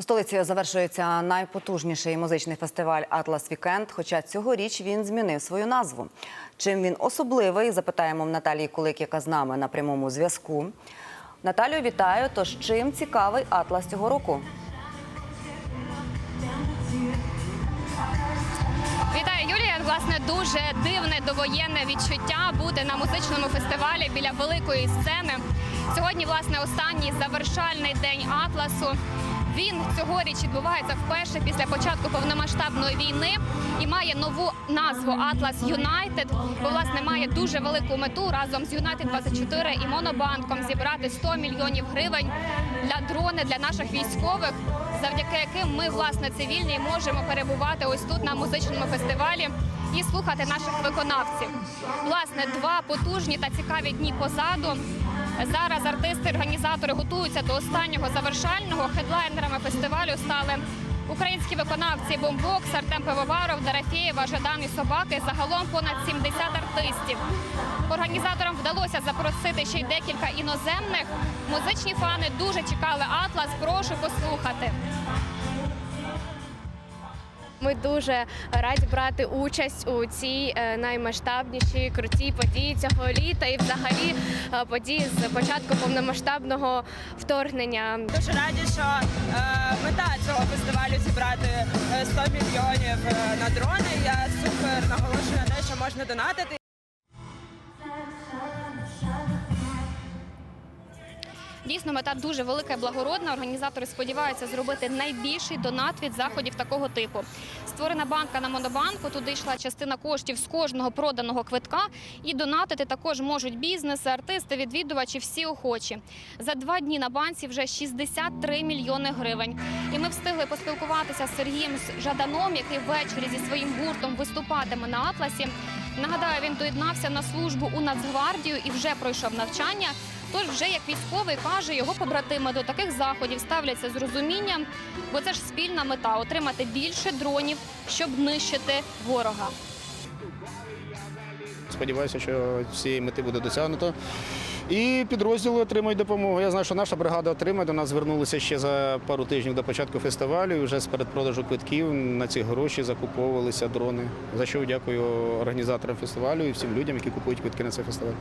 У столиці завершується найпотужніший музичний фестиваль Атлас Вікенд. Хоча цьогоріч він змінив свою назву. Чим він особливий? Запитаємо в Наталії Кулик, яка з нами на прямому зв'язку. Наталію, вітаю. Тож чим цікавий Атлас цього року? Вітаю, Юлія. Власне, дуже дивне довоєнне відчуття бути на музичному фестивалі біля великої сцени. Сьогодні, власне, останній завершальний день Атласу. Він цьогоріч відбувається вперше після початку повномасштабної війни і має нову назву Атлас Юнайтед. Бо власне має дуже велику мету разом з Юнайтед 24 і Монобанком зібрати 100 мільйонів гривень для дрони для наших військових, завдяки яким ми, власне, цивільні можемо перебувати ось тут на музичному фестивалі і слухати наших виконавців. Власне, два потужні та цікаві дні позаду. Зараз артисти-організатори готуються до останнього завершального. Хедлайнерами фестивалю стали українські виконавці Бомбокс, Артем Пивоваров, Дарафєєва, Жадан і Собаки. Загалом понад 70 артистів. Організаторам вдалося запросити ще й декілька іноземних. Музичні фани дуже чекали Атлас. Прошу послухати. Ми дуже раді брати участь у цій е, наймасштабнішій крутій події цього літа і взагалі е, події з початку повномасштабного вторгнення. Дуже раді, що е, мета цього фестивалю зібрати е, 100 мільйонів на дрони. Я супер наголошую на те, що можна донатити. Дійсно, мета дуже велика і благородна. Організатори сподіваються зробити найбільший донат від заходів такого типу. Створена банка на монобанку. Туди йшла частина коштів з кожного проданого квитка. І донатити також можуть бізнеси, артисти, відвідувачі, всі охочі. За два дні на банці вже 63 мільйони гривень. І ми встигли поспілкуватися з Сергієм Жаданом, який ввечері зі своїм гуртом виступатиме на Атласі. Нагадаю, він доєднався на службу у Нацгвардію і вже пройшов навчання. Тож вже як військовий каже, його побратими до таких заходів ставляться з розумінням, бо це ж спільна мета отримати більше дронів, щоб нищити ворога. Сподіваюся, що цієї мети буде досягнуто. І підрозділи отримають допомогу. Я знаю, що наша бригада отримає. До нас звернулися ще за пару тижнів до початку фестивалю. Вже з передпродажу квитків на ці гроші закуповувалися дрони. За що дякую організаторам фестивалю і всім людям, які купують квитки на цей фестиваль.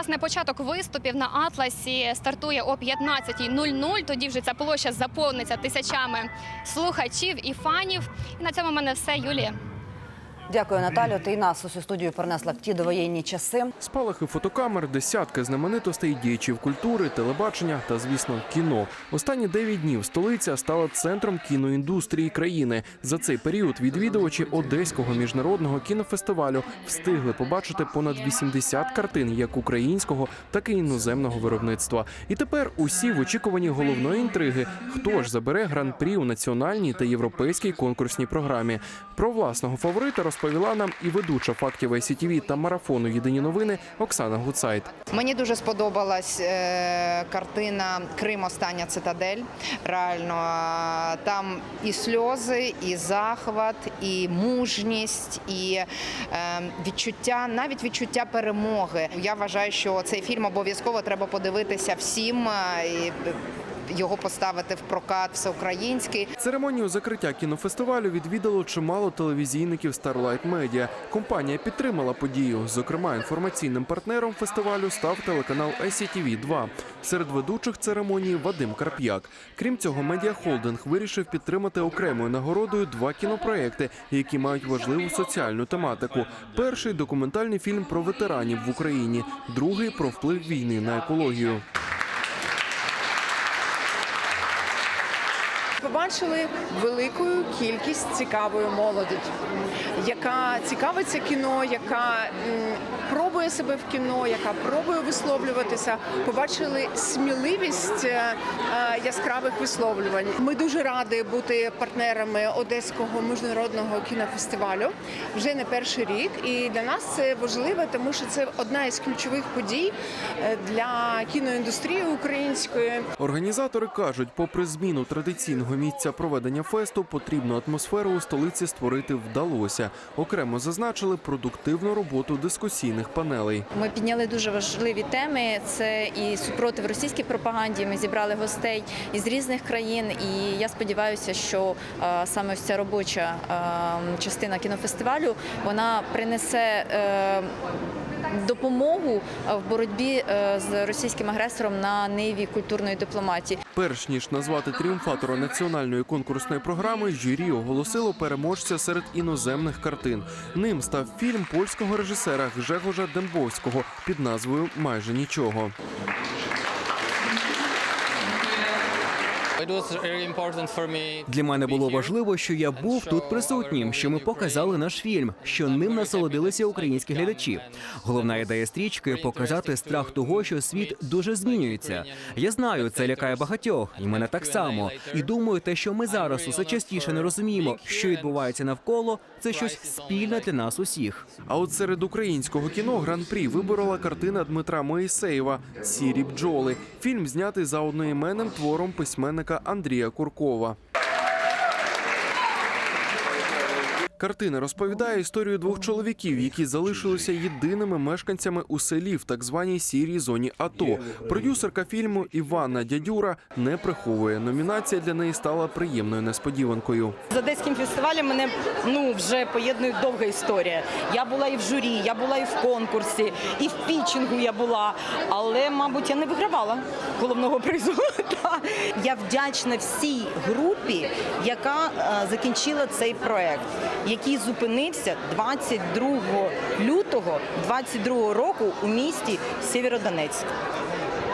Власне початок виступів на Атласі стартує о 15.00. Тоді вже ця площа заповниться тисячами слухачів і фанів. І на цьому в мене все, Юлія. Дякую, Наталю. Ти нас у цю студію принесла в ті довоєнні часи. Спалахи фотокамер, десятки знаменитостей діячів культури, телебачення та, звісно, кіно. Останні дев'ять днів столиця стала центром кіноіндустрії країни. За цей період відвідувачі Одеського міжнародного кінофестивалю встигли побачити понад 80 картин як українського, так і іноземного виробництва. І тепер усі в очікуванні головної інтриги: хто ж забере гран-прі у національній та європейській конкурсній програмі. Про власного фаворита розповіла нам і ведуча фактів ICTV та марафону Єдині новини Оксана Гуцайт. Мені дуже сподобалась е, картина Крим Остання цитадель. Реально там і сльози, і захват, і мужність, і е, відчуття, навіть відчуття перемоги. Я вважаю, що цей фільм обов'язково треба подивитися всім. Його поставити в прокат всеукраїнський. Церемонію закриття кінофестивалю відвідало чимало телевізійників Starlight Media. Компанія підтримала подію. Зокрема, інформаційним партнером фестивалю став телеканал ICTV 2 Серед ведучих церемонії Вадим Карп'як. Крім цього, медіахолдинг вирішив підтримати окремою нагородою два кінопроекти, які мають важливу соціальну тематику. Перший документальний фільм про ветеранів в Україні, другий про вплив війни на екологію. Побачили велику кількість цікавої молоді, яка цікавиться кіно, яка пробує себе в кіно, яка пробує висловлюватися. Побачили сміливість е, е, яскравих висловлювань. Ми дуже раді бути партнерами Одеського міжнародного кінофестивалю вже не перший рік. І для нас це важливо, тому що це одна із ключових подій е, для кіноіндустрії української. Організатори кажуть, попри зміну традиційного офіційного місця проведення фесту потрібну атмосферу у столиці створити вдалося. Окремо зазначили продуктивну роботу дискусійних панелей. Ми підняли дуже важливі теми. Це і супротив російській пропаганді. Ми зібрали гостей із різних країн. І я сподіваюся, що е, саме ця робоча е, частина кінофестивалю вона принесе. Допомогу е, в боротьбі е, з російським агресором на ниві культурної дипломатії. Перш ніж назвати тріумфатора національної конкурсної програми, журі оголосило переможця серед іноземних картин. Ним став фільм польського режисера Гжегожа Дембовського під назвою Майже нічого. Для мене було важливо, що я був тут присутнім, що ми показали наш фільм, що ним насолодилися українські глядачі. Головна ідея стрічки показати страх того, що світ дуже змінюється. Я знаю, це лякає багатьох, і мене так само. І думаю, те, що ми зараз усе частіше не розуміємо, що відбувається навколо, це щось спільне для нас усіх. А от серед українського кіно гран-прі виборола картина Дмитра Моїсеєва Сірі бджоли. Фільм знятий за одноіменним твором письменника Андрія Куркова. Картина розповідає історію двох чоловіків, які залишилися єдиними мешканцями у селі в так званій сірій зоні АТО. Продюсерка фільму Іванна Дядюра не приховує. Номінація для неї стала приємною несподіванкою. З одеським фестивалем мене ну вже поєднує довга історія. Я була і в журі, я була і в конкурсі, і в пітчингу я була, але, мабуть, я не вигравала головного призу. Я вдячна всій групі, яка е, закінчила цей проект, який зупинився 22 лютого 22 року у місті Сєвєродонецьк.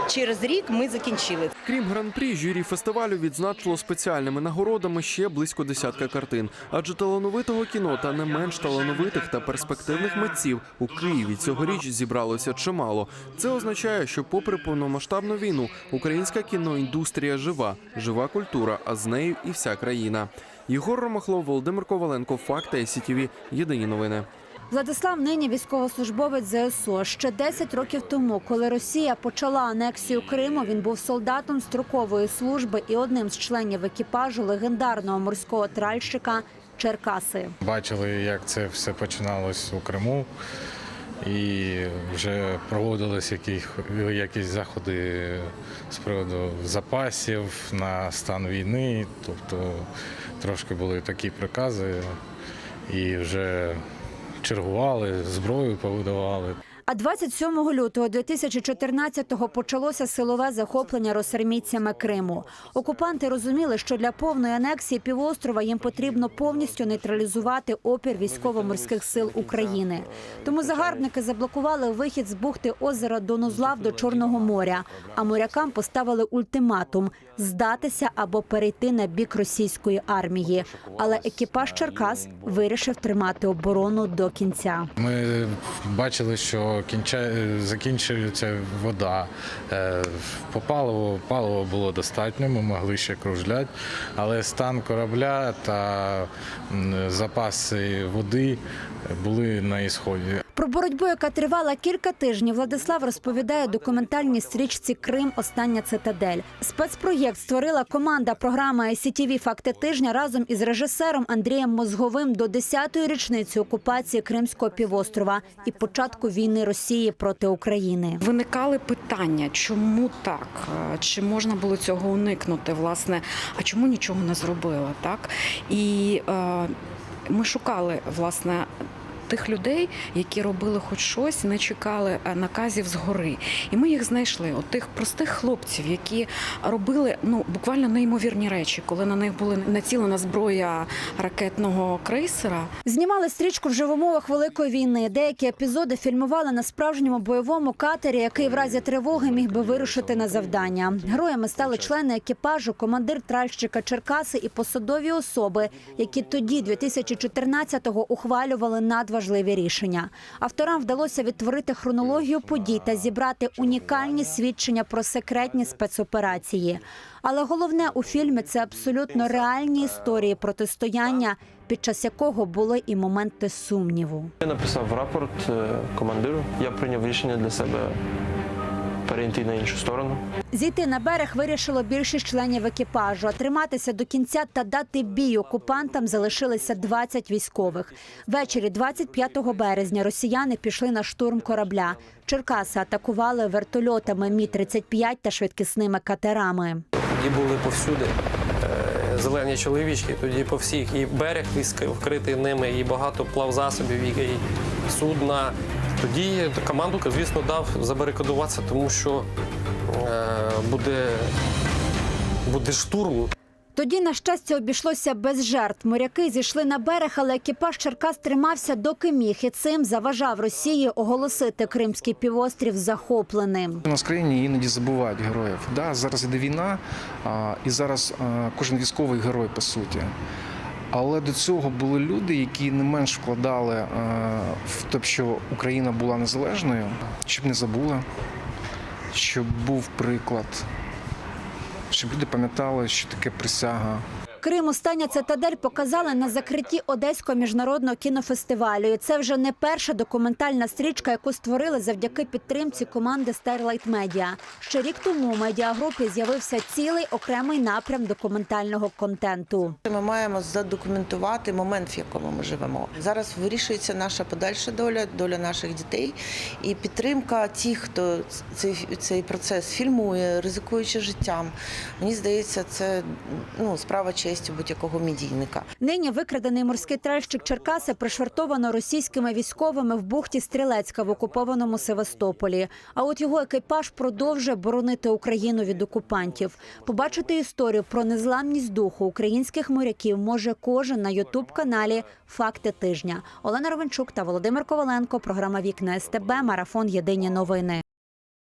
Через рік ми закінчили. Крім гран-прі, журі фестивалю відзначило спеціальними нагородами ще близько десятка картин. Адже талановитого кіно та не менш талановитих та перспективних митців у Києві цьогоріч зібралося чимало. Це означає, що, попри повномасштабну війну, українська кіноіндустрія жива, жива культура, а з нею і вся країна. Єгор Ромахлов, Володимир Коваленко, Факти СІТІВІ. Єдині новини. Владислав нині військовослужбовець ЗСУ. Ще 10 років тому, коли Росія почала анексію Криму, він був солдатом строкової служби і одним з членів екіпажу легендарного морського тральщика Черкаси. Бачили, як це все починалось у Криму, і вже проводились якісь, якісь заходи з приводу запасів на стан війни. Тобто трошки були такі прикази, і вже чергували, зброю повидавали. А 27 лютого 2014-го почалося силове захоплення росармійцями Криму. Окупанти розуміли, що для повної анексії півострова їм потрібно повністю нейтралізувати опір військово-морських сил України. Тому загарбники заблокували вихід з бухти озера Донузлав до Чорного моря. А морякам поставили ультиматум здатися або перейти на бік російської армії. Але екіпаж Черкас вирішив тримати оборону до кінця. Ми бачили, що кінча... закінчується вода. Е, По паливу паливо було достатньо, ми могли ще кружляти, але стан корабля та запаси води були на ісході. Про боротьбу, яка тривала кілька тижнів, Владислав розповідає документальній стрічці Крим Остання цитадель. Спецпроєкт створила команда програми ICTV Факти тижня разом із режисером Андрієм Мозговим до 10-ї річниці окупації Кримського півострова і початку війни Росії проти України. Виникали питання, чому так? Е, Чи можна було цього уникнути? Власне, а чому нічого не зробила? Так і е, ми шукали власне. Тих людей, які робили хоч щось, не чекали е, наказів згори, і ми їх знайшли. От тих простих хлопців, які робили ну буквально неймовірні речі, коли на них була націлена зброя ракетного крейсера. Знімали стрічку вже в умовах великої війни. Деякі епізоди фільмували на справжньому бойовому катері, який в разі тривоги міг би вирушити на завдання. Героями стали члени екіпажу, командир тральщика Черкаси і посадові особи, які тоді, 2014-го, ухвалювали надважливі рішення. Авторам вдалося відтворити хронологію подій та зібрати унікальні свідчення про секретні спецоперації. Але головне у фільмі це абсолютно реальні історії протистояння, під час якого були і моменти сумніву. Я написав рапорт е, командиру. Я прийняв рішення для себе перейти на іншу сторону. Зійти на берег вирішило більшість членів екіпажу. А триматися до кінця та дати бій окупантам залишилися 20 військових. Ввечері 25 березня росіяни пішли на штурм корабля. Черкаси атакували вертольотами Мі-35 та швидкісними катерами. Тоді були повсюди е, зелені чоловічки, тоді по всіх і берег вкритий ними, і багато плавзасобів, і судна. Тоді команду, звісно, дав забарикадуватися, тому що е, буде, буде штурм. Тоді, на щастя, обійшлося без жертв. Моряки зійшли на берег, але екіпаж Черкас тримався доки міг і цим заважав Росії оголосити Кримський півострів захопленим. У нас країні іноді забувають героїв. Да, зараз іде війна, і зараз кожен військовий герой по суті. Але до цього були люди, які не менш вкладали в те, що Україна була незалежною, щоб не забули, щоб був приклад, щоб люди пам'ятали, що таке присяга. Крим остання цитадель показали на закритті Одеського міжнародного кінофестивалю. І це вже не перша документальна стрічка, яку створили завдяки підтримці команди Starlight Media. Ще рік тому у медіагрупі з'явився цілий окремий напрям документального контенту. Ми маємо задокументувати момент, в якому ми живемо. Зараз вирішується наша подальша доля, доля наших дітей, і підтримка тих, хто цей, цей процес фільмує, ризикуючи життям. Мені здається, це ну справа честі будь-якого медійника. Нині викрадений морський тральщик Черкаси пришвартовано російськими військовими в бухті Стрілецька в окупованому Севастополі. А от його екіпаж продовжує боронити Україну від окупантів. Побачити історію про незламність духу українських моряків може кожен на ютуб каналі Факти тижня. Олена Ровенчук та Володимир Коваленко. Програма Вікна СТБ. Марафон Єдині новини.